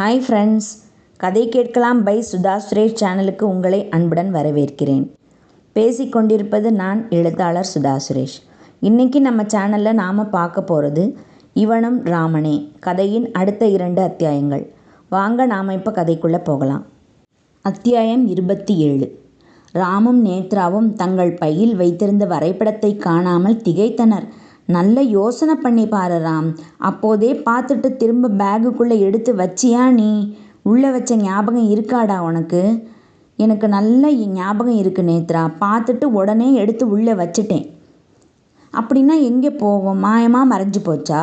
Hi friends கதை கேட்கலாம் by Sudha Suresh சேனலுக்கு உங்களை அன்புடன் வரவேற்கிறேன். பேசிக்கொண்டிருப்பது நான் எழுத்தாளர் சுதா சுரேஷ். இன்றைக்கி நம்ம சேனலில் நாம் பார்க்க போகிறது இவனும் ராமனே. கதையின் அடுத்த இரண்டு அத்தியாயங்கள். வாங்க நாம் இப்போ கதைக்குள்ளே போகலாம். அத்தியாயம் இருபத்தி ஏழு. ராமும் நேத்ராவும் தங்கள் பையில் வைத்திருந்த வரைபடத்தை காணாமல் திகைத்தனர். நல்ல யோசனை பண்ணி பாரு ராம். அப்போதே பார்த்துட்டு திரும்ப பேகுக்குள்ளே எடுத்து வச்சியா நீ? உள்ளே வச்ச ஞாபகம் இருக்காடா உனக்கு? எனக்கு நல்ல ஞாபகம் இருக்குது நேத்ரா. பார்த்துட்டு உடனே எடுத்து உள்ளே வச்சிட்டேன். அப்படின்னா எங்கே போவோம்? மாயமாக மறைஞ்சு போச்சா?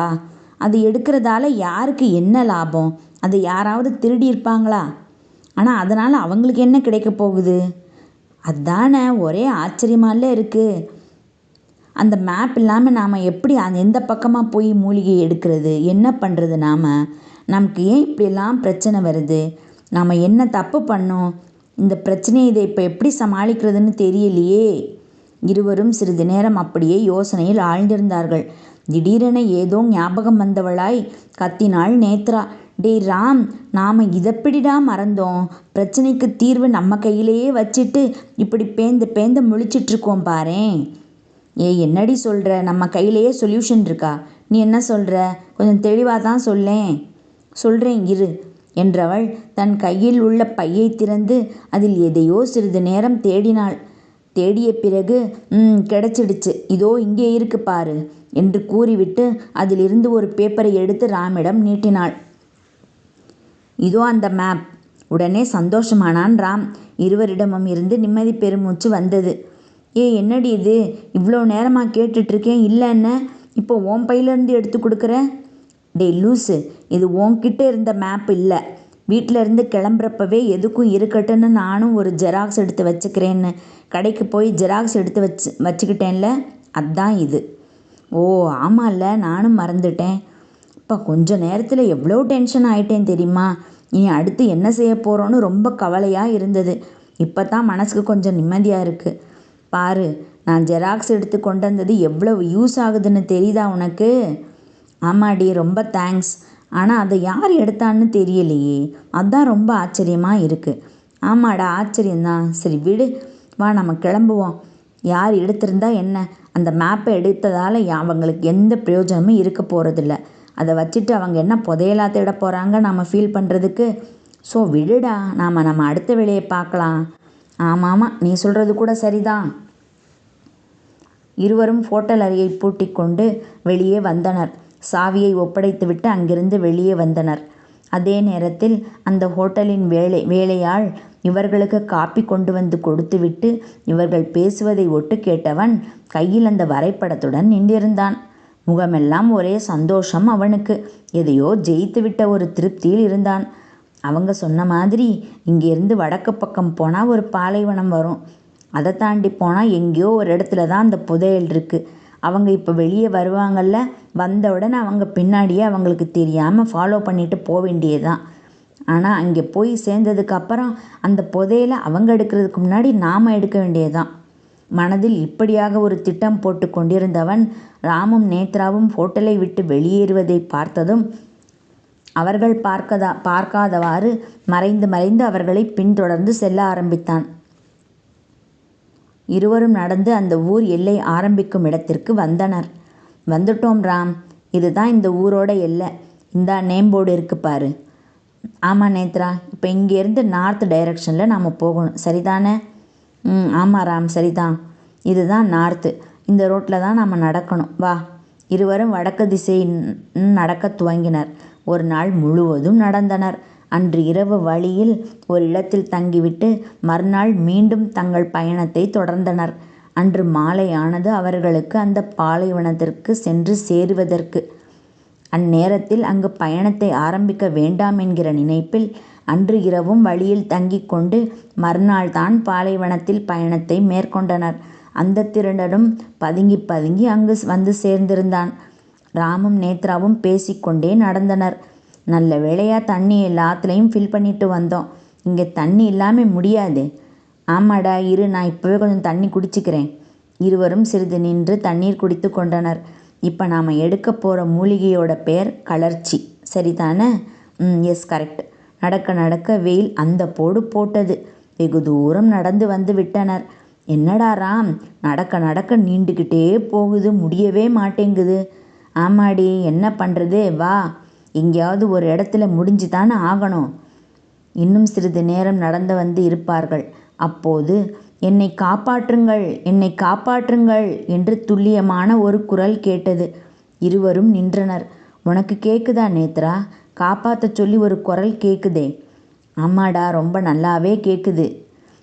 அது எடுக்கிறதால யாருக்கு என்ன லாபம்? அது யாராவது திருடி இருப்பாங்களா? ஆனால் அதனால் அவங்களுக்கு என்ன கிடைக்க போகுது? அதானே ஒரே ஆச்சரியமால இருக்குது அந்த மேப் இல்லாமல் நாம் எப்படி அந்த எந்த பக்கமாக போய் மூலிகை எடுக்கிறது? என்ன பண்ணுறது நாம்? நமக்கு ஏன் இப்படியெல்லாம் பிரச்சனை வருது? நாம் என்ன தப்பு பண்ணோம்? இந்த பிரச்சனையை இதை இப்போ எப்படி சமாளிக்கிறதுன்னு தெரியலையே. இருவரும் சிறிது நேரம் அப்படியே யோசனையில் ஆழ்ந்திருந்தார்கள். திடீரென ஏதோ ஞாபகம் வந்தவளாய் கத்தினாள் நேத்ரா. டேய் ராம் நாம் இதப்பிடிடா மறந்தோம். பிரச்சனைக்கு தீர்வு நம்ம கையிலேயே வச்சுட்டு இப்படி பேந்து பேந்து முழிச்சிட்ருக்கோம் பாரேன். ஏய் என்னடி சொல்கிற நம்ம கையிலேயே சொல்யூஷன் இருக்கா? நீ என்ன சொல்கிற கொஞ்சம் தெளிவாக தான் சொல்லேன். சொல்கிறேன் இரு என்றவள் தன் கையில் உள்ள பையை திறந்து அதில் எதையோ சிறிது நேரம் தேடினாள். தேடிய பிறகு ம் கிடைச்சிடுச்சு. இதோ இங்கே இருக்கு பாரு என்று கூறிவிட்டு அதிலிருந்து ஒரு பேப்பரை எடுத்து ராமிடம் நீட்டினாள். இதோ அந்த மேப் உடனே சந்தோஷமானான் ராம். இருவரிடமும் இருந்து நிம்மதி பெருமூச்சு வந்தது. ஏ என்னடி இது? இவ்வளோ நேரமாக கேட்டுட்ருக்கேன் இல்லைன்னு இப்போ உன் பையிலேருந்து எடுத்து கொடுக்குற? டே லூஸு இது உன்கிட்ட இருந்த மேப் இல்லை. வீட்டில் இருந்து கிளம்புறப்பவே எதுக்கும் இருக்கட்டுன்னு நானும் ஒரு ஜெராக்ஸ் எடுத்து வச்சுக்கிறேன்னு. கடைக்கு போய் ஜெராக்ஸ் எடுத்து வச்சு வச்சுக்கிட்டேன்ல? அதுதான் இது. ஓ ஆமாம்ல நானும் மறந்துட்டேன். இப்போ கொஞ்சம் நேரத்தில் எவ்வளோ டென்ஷன் ஆகிட்டேன் தெரியுமா? இனி அடுத்து என்ன செய்ய போகிறோன்னு ரொம்ப கவலையாக இருந்தது. இப்போ தான் மனசுக்கு கொஞ்சம் நிம்மதியாக இருக்குது பாரு நான் ஜெராக்ஸ் எடுத்து கொண்டு வந்தது எவ்வளவு யூஸ் ஆகுதுன்னு தெரியுதா உனக்கு? ஆமாடி ரொம்ப தேங்க்ஸ் ஆனால் அதை யார் எடுத்தான்னு தெரியலையே. அதான் ரொம்ப ஆச்சரியமாக இருக்குது ஆமாடா ஆச்சரியந்தான் சரி விடு. வா நம்ம கிளம்புவோம். யார் எடுத்திருந்தா என்ன? அந்த மேப்பை எடுத்ததால் அவங்களுக்கு எந்த பிரயோஜனமும் இருக்க போகிறதில்ல அதை வச்சுட்டு அவங்க என்ன புதையலா தேட போகிறாங்க நம்ம ஃபீல் பண்ணுறதுக்கு ஸோ விடுடா. நாம் நம்ம அடுத்த வேலையை பார்க்கலாம். ஆமாம் ஆமாம் நீ சொல்கிறது கூட சரிதான். இருவரும் ஹோட்டல் அறையை பூட்டிக் கொண்டு வெளியே வந்தனர். சாவியை ஒப்படைத்துவிட்டு அங்கிருந்து வெளியே வந்தனர். அதே நேரத்தில் அந்த ஹோட்டலின் வேலை வேலையாள் இவர்களுக்கு காப்பி கொண்டு வந்து கொடுத்துவிட்டு இவர்கள் பேசுவதை ஒட்டு கேட்டவன் கையில் அந்த வரைபடத்துடன் நின்றிருந்தான். முகமெல்லாம் ஒரே சந்தோஷம் அவனுக்கு. எதையோ ஜெயித்துவிட்ட ஒரு திருப்தியில் இருந்தான். அவங்க சொன்ன மாதிரி இங்கேருந்து வடக்கு பக்கம் போனால் ஒரு பாலைவனம் வரும். அதை தாண்டி போனால் எங்கேயோ ஒரு இடத்துல தான் அந்த புதையல் இருக்குது அவங்க இப்போ வெளியே வருவாங்கள்ல வந்த உடனே அவங்க பின்னாடியே அவங்களுக்கு தெரியாமல் ஃபாலோ பண்ணிட்டு போக வேண்டியதுதான். ஆனால் அங்கே போய் சேர்ந்ததுக்கு அப்புறம் அந்த புதையலை அவங்க எடுக்கிறதுக்கு முன்னாடி நாம் எடுக்க வேண்டியதுதான். மனதில் இப்படியாக ஒரு திட்டம் போட்டு கொண்டிருந்தவன் ராமும் நேத்ராவும் ஹோட்டலை விட்டு வெளியேறுவதை பார்த்ததும் அவர்கள் பார்க்கதா பார்க்காதவாறு மறைந்து மறைந்து அவர்களை பின்தொடர்ந்து செல்ல ஆரம்பித்தான். இருவரும் நடந்து அந்த ஊர் எல்லை ஆரம்பிக்கும் இடத்திற்கு வந்தனர். வந்துட்டோம் ராம். இதுதான் இந்த ஊரோட எல்லை. இந்தா நேம் போர்டு இருக்கு பாரு. ஆமாம் நேத்ரா. இப்போ இங்கேருந்து நார்த் டைரக்ஷனில் நாம் போகணும். சரிதானே? ம் ஆமாம் ராம். சரிதான். இதுதான் நார்த்து இந்த ரோட்டில் தான் நாம் நடக்கணும். வா. இருவரும் வடக்கு திசை நடக்க துவங்கினர். ஒரு நாள் முழுவதும் நடந்தனர். அன்று இரவு வழியில் ஒரு இடத்தில் தங்கிவிட்டு மறுநாள் மீண்டும் தங்கள் பயணத்தை தொடர்ந்தனர். அன்று மாலையானது அவர்களுக்கு அந்த பாலைவனத்திற்கு சென்று சேருவதற்கு. அந்நேரத்தில் அங்கு பயணத்தை ஆரம்பிக்க வேண்டாம் என்கிற நினைப்பில் அன்று இரவும் வழியில் தங்கிக் கொண்டு மறுநாள் தான் பாலைவனத்தில் பயணத்தை மேற்கொண்டனர். அந்த திருடனும் பதுங்கி பதுங்கி அங்கு வந்து சேர்ந்திருந்தான். ராமும் நேத்ராவும் பேசிக்கொண்டே நடந்தனர். நல்ல வேளையாக தண்ணி எல்லாத்துலேயும் ஃபில் பண்ணிட்டு வந்தோம். இங்கே தண்ணி இல்லாமல் முடியாது. ஆமாடா இரு நான் இப்போவே கொஞ்சம் தண்ணி குடிச்சிக்கிறேன். இருவரும் சிறிது நின்று தண்ணீர் குடித்து கொண்டனர். இப்போ நாம் எடுக்க போகிற மூலிகையோட பெயர் கலர்ச்சி. சரிதானே? ம் எஸ் கரெக்ட் நடக்க நடக்க வெயில் அந்த போடு போட்டது. வெகு தூரம் நடந்து வந்து விட்டனர். என்னடா ராம் நடக்க நடக்க நீண்டுக்கிட்டே போகுது முடியவே மாட்டேங்குது. ஆமாடி என்ன பண்ணுறது வா எங்கேயாவது ஒரு இடத்துல முடிஞ்சு தானே ஆகணும். இன்னும் சிறிது நேரம் நடந்து வந்து இருப்பார்கள். அப்போது என்னை காப்பாற்றுங்கள் என்னை காப்பாற்றுங்கள் என்று துல்லியமான ஒரு குரல் கேட்டது. இருவரும் நின்றனர். உனக்கு கேக்குதா நேத்ரா? காப்பாற்ற சொல்லி ஒரு குரல் கேட்குதே ஆமாடா ரொம்ப நல்லாவே கேட்குது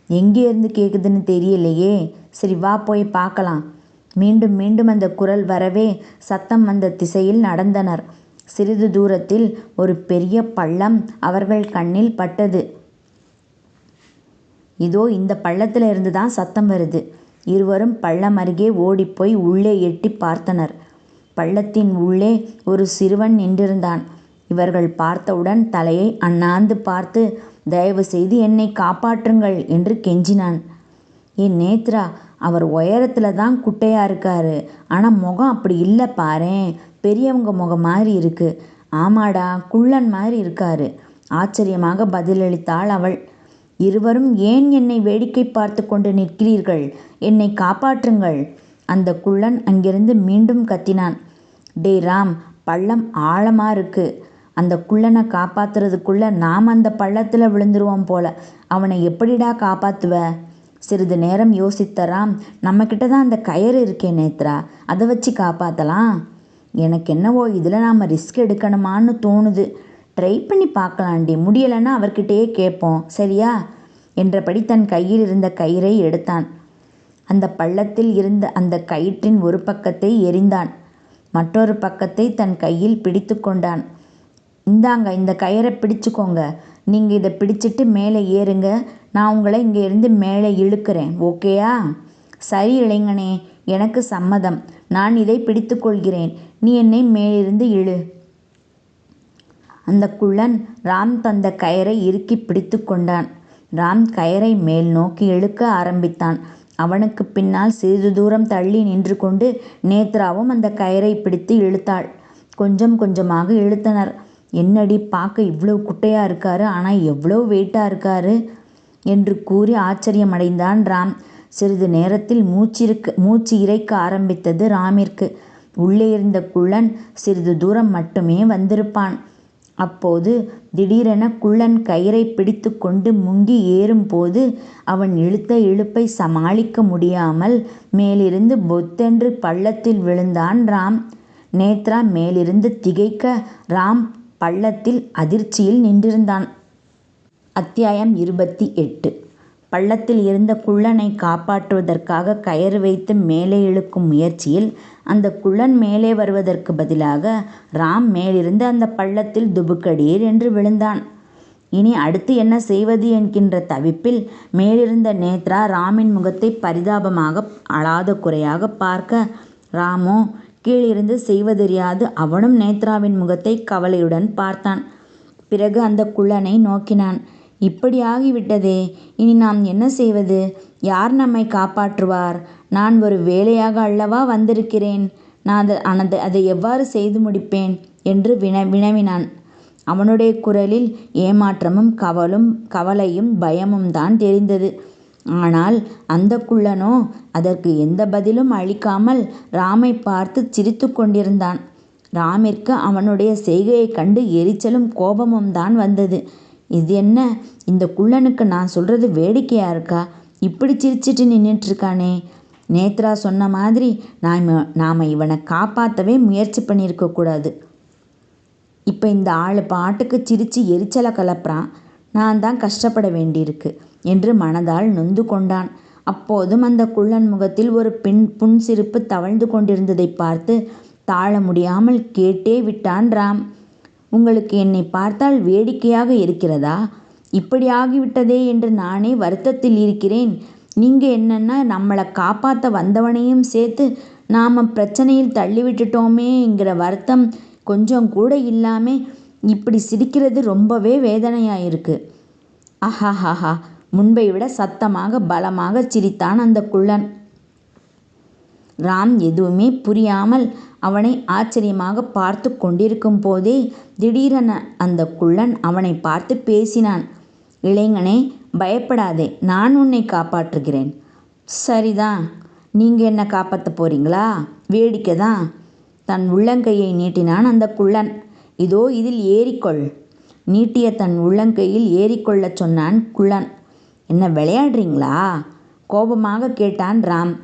எங்கே இருந்து கேட்குதுன்னு தெரியலையே. சரி வா போய் பார்க்கலாம். மீண்டும் மீண்டும் அந்த குரல் வரவே சத்தம் வந்த திசையில் நடந்தனர். சிறிது தூரத்தில் ஒரு பெரிய பள்ளம் அவர்கள் கண்ணில் பட்டது. இதோ இந்த பள்ளத்தில் இருந்து தான் சத்தம் வருது. இருவரும் பள்ளம் அருகே ஓடிப்போய் உள்ளே எட்டி பார்த்தனர். பள்ளத்தின் உள்ளே ஒரு சிறுவன் நின்றிருந்தான். இவர்கள் பார்த்தவுடன் தலையை அண்ணாந்து பார்த்து தயவு செய்து என்னை காப்பாற்றுங்கள் என்று கெஞ்சினான். என் நேத்ரா அவர் உயரத்தில் தான் குட்டையாக இருக்காரு. ஆனால் முகம் அப்படி இல்லை பாரேன் பெரியவங்க முகம் மாதிரி இருக்கு. ஆமாடா குள்ளன் மாதிரி இருக்காரு. ஆச்சரியமாக பதிலளித்தாள் அவள். இருவரும் ஏன் என்னை வேடிக்கை பார்த்து கொண்டு நிற்கிறீர்கள்? என்னை காப்பாற்றுங்கள். அந்த குள்ளன் அங்கிருந்து மீண்டும் கத்தினான். டே ராம் பள்ளம் ஆழமாக இருக்கு. அந்த குள்ளனை காப்பாத்துறதுக்குள்ள நாம் அந்த பள்ளத்தில் விழுந்துருவோம் போல. அவனை எப்படிடா காப்பாற்றுவ சிறிது நேரம் யோசித்த ராம் நம்மக்கிட்ட தான் அந்த கயிறு இருக்கே நேத்ரா அதை வச்சு காப்பாற்றலாம் எனக்கு என்னவோ இதில் நாம் ரிஸ்க் எடுக்கணுமான்னு தோணுது. ட்ரை பண்ணி பார்க்கலாண்டி முடியலைன்னா அவர்கிட்டயே கேட்போம் சரியா? என்றபடி தன் கையில் இருந்த கயிறை எடுத்தான். அந்த பள்ளத்தில் இருந்த அந்த கயிற்றின் ஒரு பக்கத்தை எரிந்தான் மற்றொரு பக்கத்தை தன் கையில் பிடித்து கொண்டான். இந்தாங்க இந்த கயிறை பிடிச்சுக்கோங்க. நீங்கள் இதை பிடிச்சிட்டு மேலே ஏறுங்க. நான் உங்களை இங்கேருந்து மேலே இழுக்கிறேன். ஓகேயா? சரி இளைஞனே எனக்கு சம்மதம். நான் இதை பிடித்து கொள்கிறேன் நீ என்னை மேலிருந்து இழு. அந்த குள்ளன் ராம் தந்த கயிறை இறுக்கி பிடித்து கொண்டான். ராம் கயரை மேல் நோக்கி இழுக்க ஆரம்பித்தான். அவனுக்கு பின்னால் சிறிது தூரம் தள்ளி நின்று கொண்டு நேத்ராவும் அந்த கயரை பிடித்து இழுத்தாள். கொஞ்சம் கொஞ்சமாக இழுத்தனர். என்னடி பார்க்க இவ்வளோ குட்டையாக இருக்காரு ஆனால் எவ்வளோ வெயிட்டாக இருக்காரு? என்று கூறி ஆச்சரியமடைந்தான் ராம். சிறிது நேரத்தில் மூச்சிருக்க மூச்சு இறைக்க ஆரம்பித்தது ராமிற்கு. உள்ளே இருந்த குள்ளன் சிறிது தூரம் மட்டுமே வந்திருப்பான். அப்போது திடீரென குள்ளன் கயிறை பிடித்து கொண்டு முங்கி ஏறும்போது அவன் இழுத்த இழுப்பை சமாளிக்க முடியாமல் மேலிருந்து பொத்தென்று பள்ளத்தில் விழுந்தான் ராம். நேத்ரா மேலிருந்து திகைக்க ராம் பள்ளத்தில் அதிர்ச்சியில் நின்றிருந்தான். அத்தியாயம் இருபத்தி எட்டு. பள்ளத்தில் இருந்த குள்ளனை காப்பாற்றுவதற்காக கயிறு வைத்து மேலே இழுக்கும் முயற்சியில் அந்த குள்ளன் மேலே வருவதற்கு பதிலாக ராம் மேலிருந்து அந்த பள்ளத்தில் துபுக்கடீர் என்று விழுந்தான். இனி அடுத்து என்ன செய்வது என்கின்ற தவிப்பில் மேலிருந்த நேத்ரா ராமின் முகத்தை பரிதாபமாக அழாத குறையாக பார்க்க ராமோ கீழிருந்து செய்வதறியாது அவனும் நேத்ராவின் முகத்தை கவலையுடன் பார்த்தான். பிறகு அந்த குள்ளனை நோக்கினான். இப்படி ஆகிவிட்டதே. இனி நாம் என்ன செய்வது? யார் நம்மை காப்பாற்றுவார்? நான் ஒரு வேலையாக அல்லவா வந்திருக்கிறேன்? நான் அதை அதை எவ்வாறு செய்து முடிப்பேன்? என்று வின வினவினான். அவனுடைய குரலில் ஏமாற்றமும் கவலும் கவலையும் பயமும் தான் தெரிந்தது. ஆனால் அந்த குள்ளனோ அதற்கு எந்த பதிலும் அளிக்காமல் ராமை பார்த்து சிரித்து கொண்டிருந்தான். ராமிற்கு அவனுடைய செய்கையைக் கண்டு எரிச்சலும் கோபமும் தான் வந்தது. இது என்ன? இந்த குள்ளனுக்கு நான் சொல்கிறது வேடிக்கையாக இருக்கா? இப்படி சிரிச்சிட்டு நின்றுட்டுருக்கானே நேத்ரா சொன்ன மாதிரி நாம் நாம் இவனை காப்பாற்றவே முயற்சி பண்ணியிருக்கக்கூடாது இப்போ இந்த ஆள் பாட்டுக்கு சிரித்து எரிச்சலை கலப்புறான். நான் தான் கஷ்டப்பட வேண்டியிருக்கு. என்று மனதால் நொந்து கொண்டான். அப்போதும் அந்த குள்ளன் முகத்தில் ஒரு பின் புன்சிரிப்பு தவழ்ந்து கொண்டிருந்ததை பார்த்து தாழ முடியாமல் கேட்டே விட்டான் ராம். உங்களுக்கு என்னை பார்த்தால் வேடிக்கையாக இருக்கிறதா? இப்படி ஆகிவிட்டதே என்று நானே வருத்தத்தில் இருக்கிறேன். நீங்கள் என்னென்னா நம்மளை காப்பாற்ற வந்தவனையும் சேர்த்து நாம் பிரச்சனையில் தள்ளிவிட்டுட்டோமேங்கிற வருத்தம் கொஞ்சம் கூட இல்லாமல் இப்படி சிரிக்கிறது ரொம்பவே வேதனையாக இருக்குது அஹாஹாஹா முன்பை விட சத்தமாக பலமாக சிரித்தான் அந்த குள்ளன். ராம் எதுவுமே புரியாமல் அவனை ஆச்சரியமாக பார்த்து கொண்டிருக்கும் போதே திடீரென அந்த குள்ளன் அவனை பார்த்து பேசினான். இளைஞனே பயப்படாதே நான் உன்னை காப்பாற்றுகிறேன். சரிதான் நீங்கள் என்ன காப்பாற்ற போறீங்களா? வேடிக்கை தான் தன் உள்ளங்கையை நீட்டினான் அந்த குள்ளன். இதோ இதில் ஏறிக்கொள். நீட்டிய தன் உள்ளங்கையில் ஏறிக்கொள்ளச் சொன்னான் குள்ளன். என்ன விளையாடுறீங்களா? கோபமாக கேட்டான் ராம்.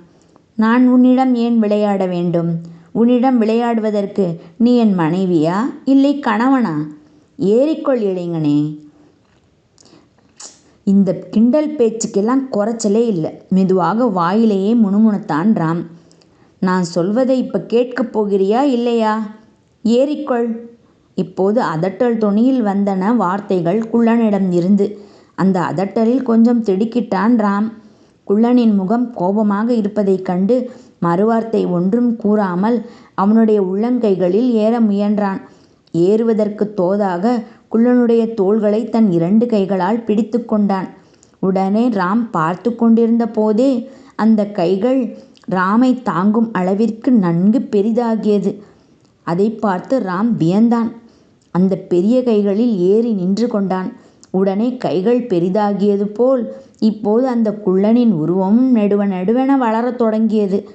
நான் உன்னிடம் ஏன் விளையாட வேண்டும்? உன்னிடம் விளையாடுவதற்கு நீ என் மனைவியா? இல்லை கணவனா? ஏறிக்கொள் இளைஞனே. இந்த கிண்டல் பேச்சுக்கெல்லாம் குறைச்சலே இல்லை. மெதுவாக வாயிலேயே முணுமுணுத்தான் ராம். நான் சொல்வதை இப்போ கேட்கப் போகிறியா இல்லையா? ஏறிக்கொள். இப்போது அதட்டல் துணியில் வந்தன வார்த்தைகள் குள்ளனிடம் இருந்து அந்த அதட்டலில் கொஞ்சம் திடுக்கிட்டான் ராம். குள்ளனின் முகம் கோபமாக இருப்பதைக் கண்டு மறுவார்த்தை ஒன்றும் கூறாமல் அவனுடைய உள்ளங்கைகளில் ஏற முயன்றான். ஏறுவதற்கு தோதாக குள்ளனுடைய தோள்களை தன் இரண்டு கைகளால் பிடித்து கொண்டான். உடனே ராம் பார்த்து கொண்டிருந்த போதே அந்த கைகள் ராமை தாங்கும் அளவிற்கு நன்கு பெரிதாகியது. அதை பார்த்து ராம் வியந்தான். அந்த பெரிய கைகளில் ஏறி நின்று கொண்டான். உடனே கைகள் பெரிதாகியது போல் இப்போது அந்த குள்ளனின் உருவமும் நெடுவ நெடுவென வளரத் தொடங்கியது.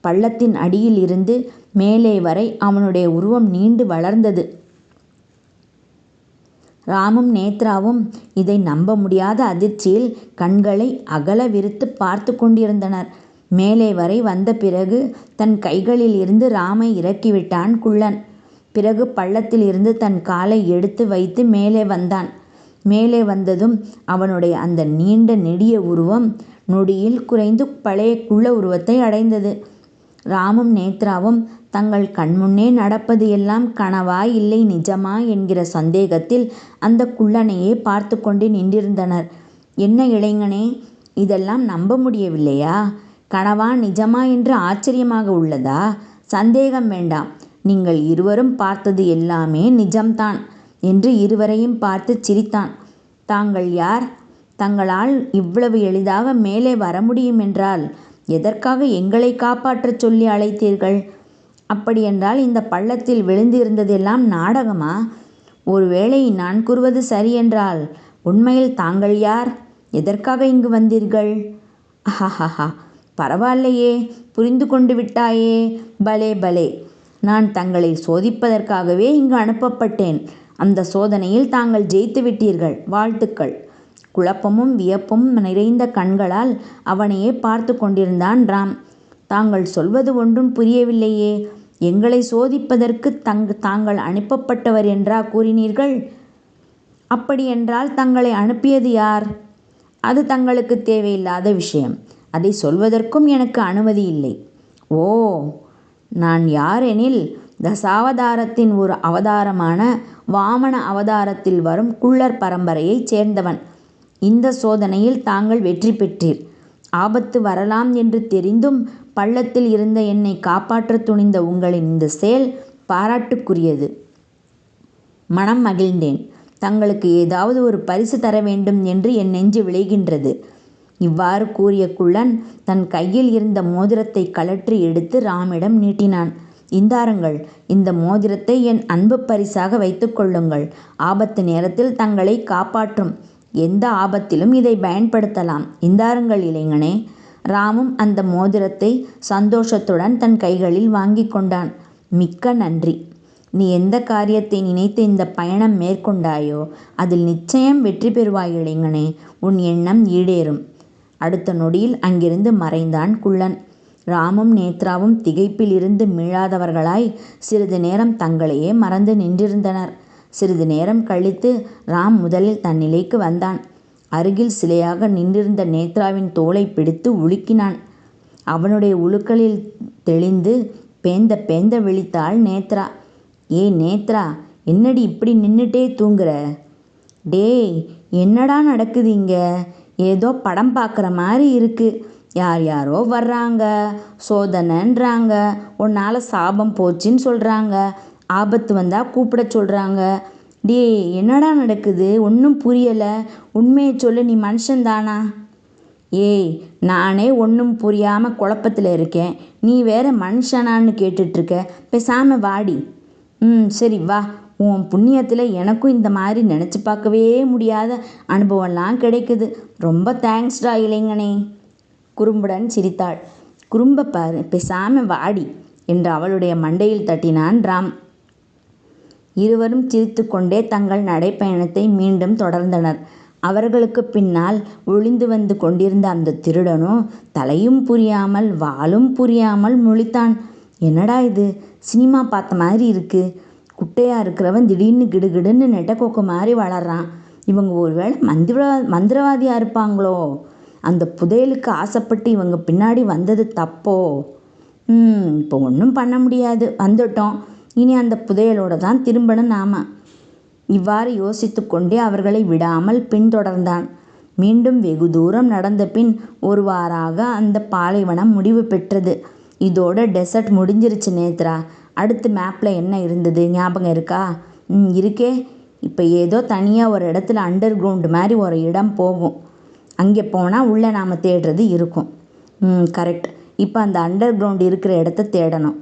பள்ளத்தின் அடியில் இருந்து மேலே வரை அவனுடைய உருவம் நீண்டு வளர்ந்தது. ராமும் நேத்ராவும் இதை நம்ப முடியாத அதிர்ச்சியில் கண்களை அகல விரித்து பார்த்து கொண்டிருந்தனர். மேலே வரை வந்த பிறகு தன் கைகளில் இருந்து ராமை இறக்கிவிட்டான் குள்ளன். பிறகு பள்ளத்தில் இருந்து தன் காலை எடுத்து வைத்து மேலே வந்தான். மேலே வந்ததும் அவனுடைய அந்த நீண்ட நெடிய உருவம் நொடியில் குறைந்து பழைய குள்ள உருவத்தை அடைந்தது. ராமும் நேத்ராவும் தங்கள் கண்முன்னே நடப்பது எல்லாம் கனவா இல்லை நிஜமா என்கிற சந்தேகத்தில் அந்த குள்ளனையே பார்த்து கொண்டு நின்றிருந்தனர். என்ன இளைஞனே இதெல்லாம் நம்ப முடியவில்லையா? கனவா நிஜமா என்று ஆச்சரியமாக உள்ளதா? சந்தேகம் வேண்டாம். நீங்கள் இருவரும் பார்த்தது எல்லாமே நிஜம்தான். என்று இருவரையும் பார்த்து சிரித்தான். தாங்கள் யார்? தங்களால் இவ்வளவு எளிதாக மேலே வர முடியும் என்றால் எதற்காக எங்களை காப்பாற்றச் சொல்லி அழைத்தீர்கள்? அப்படியென்றால் இந்த பள்ளத்தில் விழுந்திருந்ததெல்லாம் நாடகமா? ஒருவேளை நான் கூறுவது சரியென்றால் உண்மையில் தாங்கள் யார்? எதற்காக இங்கு வந்தீர்கள்? அஹஹஹா பரவாயில்லையே புரிந்து கொண்டு விட்டாயே. பலே பலே நான் தங்களை சோதிப்பதற்காகவே இங்கு அனுப்பப்பட்டேன். அந்த சோதனையில் தாங்கள் ஜெயித்து விட்டீர்கள். வாழ்த்துக்கள். குழப்பமும் வியப்பும் நிறைந்த கண்களால் அவனையே பார்த்து கொண்டிருந்தான் ராம். தாங்கள் சொல்வது ஒன்றும் புரியவில்லையே. எங்களை சோதிப்பதற்கு தங் தாங்கள் அனுப்பப்பட்டவர் என்றா கூறினீர்கள்? அப்படியென்றால் தங்களை அனுப்பியது யார்? அது தங்களுக்கு தேவையில்லாத விஷயம். அதை சொல்வதற்கும் எனக்கு அனுமதி இல்லை. ஓ நான் யாரெனில் தசாவதாரத்தின் ஒரு அவதாரமான வாமன அவதாரத்தில் வரும் குள்ளர் பரம்பரையைச் சேர்ந்தவன். இந்த சோதனையில் தாங்கள் வெற்றி பெற்றீர். ஆபத்து வரலாம் என்று தெரிந்தும் பள்ளத்தில் இருந்த என்னை காப்பாற்றத் துணிந்த உங்களின் இந்த செயல் பாராட்டுக்குரியது. மனம் மகிழ்ந்தேன். தங்களுக்கு ஏதாவது ஒரு பரிசு தர வேண்டும் என்று என் நெஞ்சு விளைகின்றது. இவ்வாறு கூறிய குள்ளன் தன் கையில் இருந்த மோதிரத்தை கழற்றி எடுத்து ராமிடம் நீட்டினான். இந்தாருங்கள் இந்த மோதிரத்தை என் அன்பு பரிசாக வைத்துக் கொள்ளுங்கள். ஆபத்து நேரத்தில் தங்களை காப்பாற்றும். எந்த ஆபத்திலும் இதை பயன்படுத்தலாம். இந்தாருங்கள் இளைஞனே. ராமும் அந்த மோதிரத்தை சந்தோஷத்துடன் தன் கைகளில் வாங்கி கொண்டான். மிக்க நன்றி. நீ எந்த காரியத்தை நினைத்து இந்த பயணம் மேற்கொண்டாயோ அதில் நிச்சயம் வெற்றி பெறுவாய் இளைஞனே. உன் எண்ணம் ஈடேறும். அடுத்த நொடியில் அங்கிருந்து மறைந்தான் குள்ளன். ராமும் நேத்ராவும் திகைப்பில் இருந்து மீளாதவர்களாய் சிறிது நேரம் தங்களையே மறந்து நின்றிருந்தனர். சிறிது நேரம் கழித்து ராம் முதலில் தன் நிலைக்கு வந்தான். அருகில் சிலையாக நின்றிருந்த நேத்ராவின் தோலை பிடித்து உலுக்கினான். அவனுடைய உழுக்களில் தெளிந்து பேந்த பேந்த விழித்தாள் நேத்ரா. ஏய் நேத்ரா என்னடி இப்படி நின்றுட்டே தூங்குற? டேய் என்னடா நடக்குது இங்கே? ஏதோ படம் பார்க்குற மாதிரி இருக்குது யார் யாரோ வர்றாங்க சோதனைன்றாங்க உன்னால் சாபம் போச்சுன்னு சொல்கிறாங்க ஆபத்து வந்தால் கூப்பிட சொல்கிறாங்க டேய் என்னடா நடக்குது? ஒன்றும் புரியலை. உண்மையை சொல்லு நீ மனுஷன்தானா ஏய் நானே ஒன்றும் புரியாமல் குழப்பத்தில் இருக்கேன். நீ வேற மனுஷனான்னு கேட்டுட்ருக்க. பேசாமல் வாடி. ம் சரி வா. உன் புண்ணியத்தில் எனக்கும் இந்த மாதிரி நினச்சி பார்க்கவே முடியாத அனுபவம்லாம் கிடைக்குது. ரொம்ப தேங்க்ஸ்டா இளைஞனே. குறும்புடன் சிரித்தாள். குறும்ப பாரு பேசாம வாடி என்று அவளுடைய மண்டையில் தட்டினான் ராம். இருவரும் சிரித்துக்கொண்டே தங்கள் நடைப்பயணத்தை மீண்டும் தொடர்ந்தனர். அவர்களுக்கு பின்னால் ஒளிந்து வந்து கொண்டிருந்த அந்த திருடனோ தலையும் புரியாமல் வாலும் புரியாமல் முழித்தான். என்னடா இது? சினிமா பார்த்த மாதிரி இருக்கு. குட்டையா இருக்கிறவன் திடீர்னு கிடுகிடுன்னு நெட்டக்கோக்கு மாதிரி வளர்றான். இவங்க ஒருவேளை மந்திரவா மந்திரவாதியாக இருப்பாங்களோ? அந்த புதையலுக்கு ஆசைப்பட்டு இவங்க பின்னாடி வந்தது தப்போ? ம் இப்போ ஒன்றும் பண்ண முடியாது. வந்துட்டோம். இனி அந்த புதையலோட தான் திரும்பணும் நாம. இவ்வாறு யோசித்து கொண்டே அவர்களை விடாமல் பின்தொடர்ந்தான். மீண்டும் வெகு தூரம் நடந்த பின் ஒருவாறாக அந்த பாலைவனம் முடிவு பெற்றது. இதோட டெசர்ட் முடிஞ்சிருச்சு நேத்ரா. அடுத்து மேப்பில் என்ன இருந்தது? ஞாபகம் இருக்கா? ம் இருக்கே. இப்போ ஏதோ தனியாக ஒரு இடத்துல அண்டர் கிரவுண்டு மாதிரி ஒரு இடம் போகும். அங்கே போனால் உள்ளே நாம் தேடுறது இருக்கும். கரெக்ட் இப்போ அந்த அண்டர் கிரவுண்ட் இருக்கிற இடத்த தேடணும்.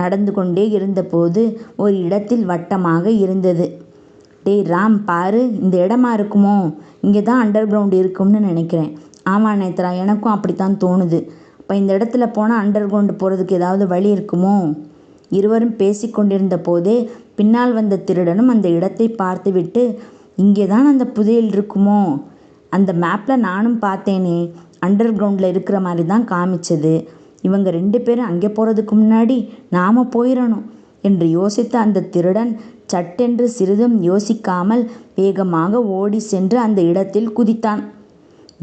நடந்து கொண்டே இருந்தபோது ஒரு இடத்தில் வட்டமாக இருந்தது. டேய் ராம் பாரு இந்த இடமா இருக்குமோ? இங்கே தான் அண்டர் கிரவுண்ட் இருக்கும்னு நினைக்கிறேன். ஆமாம் நேத்ரா எனக்கும் அப்படித்தான் தோணுது. அப்போ இந்த இடத்துல போனால் அண்டர் கிரவுண்டு போகிறதுக்கு ஏதாவது வழி இருக்குமோ? இருவரும் பேசிக்கொண்டிருந்த போதே பின்னால் வந்த திருடனும் அந்த இடத்தை பார்த்துவிட்டு இங்கே தான் அந்த புதையல் இருக்குமோ? அந்த மேப்பில் நானும் பார்த்தேனே. அண்டர் கிரவுண்டில் இருக்கிற மாதிரி தான் காமிச்சது. இவங்க ரெண்டு பேரும் அங்கே போகிறதுக்கு முன்னாடி நாம் போயிடணும் என்று யோசித்த அந்த திருடன் சட்டென்று சிறிதும் யோசிக்காமல் வேகமாக ஓடி சென்று அந்த இடத்தில் குதித்தான்.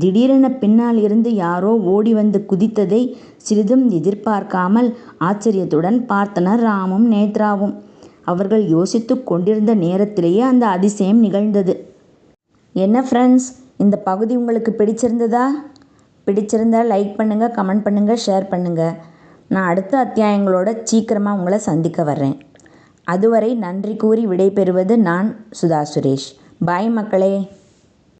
திடீரென பின்னால் இருந்து யாரோ ஓடி வந்து குதித்ததை சிறிதும் எதிர்பார்க்காமல் ஆச்சரியத்துடன் பார்த்தனர் ராமும் நேத்ராவும். அவர்கள் யோசித்து கொண்டிருந்த நேரத்திலேயே அந்த அதிசயம் நிகழ்ந்தது. என்ன ஃப்ரெண்ட்ஸ் இந்த பகுதி உங்களுக்கு பிடிச்சிருந்ததா? பிடிச்சிருந்தா லைக் பண்ணுங்கள் கமெண்ட் பண்ணுங்கள் ஷேர் பண்ணுங்கள் நான் அடுத்த அத்தியாயங்களோட சீக்கிரமாக உங்களை சந்திக்க வர்றேன். அதுவரை நன்றி கூறி விடைபெறுவது நான் சுதா சுரேஷ். பாய் மக்களே.